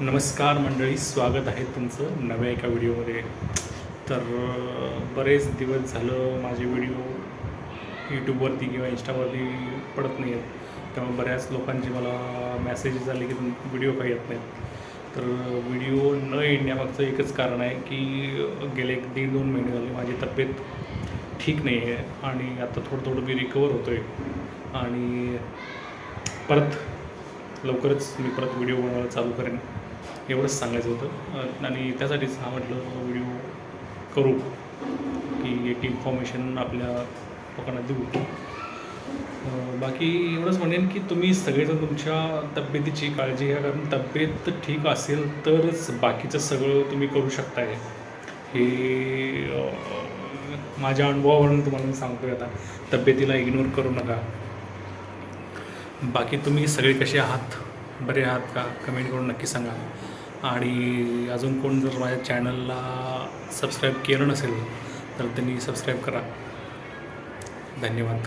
नमस्कार मंडळी स्वागत आहे तुमचं नव्या एका व्हिडिओमध्ये. तर बरेच दिवस झालं माझे व्हिडिओ यूट्यूबवरती किंवा इंस्टावरती पडत नाही आहेत त्यामुळे बऱ्याच लोकांचे मला मेसेजेस आले की व्हिडिओ काही येत नाहीत. तर व्हिडिओ न येण्यामागचं एकच कारण आहे की गेले एक दीड दोन महिने झाले माझी तब्येत ठीक नाही आहे आणि आता थोडं थोडं मी रिकवर होतो आहे आणि परत लवकरच मी परत व्हिडिओ बनवायला चालू करेन. एवढंच सांगायचं होतं. आणि त्यासाठीच हा म्हटलं व्हिडिओ करू की एक इन्फॉर्मेशन आपल्या लोकांना देऊ. बाकी एवढंच म्हणेन की तुम्ही सगळेजण तुमच्या तब्येतीची काळजी घ्या कारण तब्येत ठीक असेल तरच बाकीचं सगळं तुम्ही करू शकताय. हे माझ्या अनुभवावरून तुम्हाला मी सांगतोय आता. तब्येतीला इग्नोर करू नका. बाकी तुम्ही सगळे कसे आहात? बरे आहात का? कमेंट करून नक्की सांगा. आणि अजून कोण जर माझ्या चॅनलला सबस्क्राईब केलं नसेल तर त्यांनी सबस्क्राईब करा. धन्यवाद.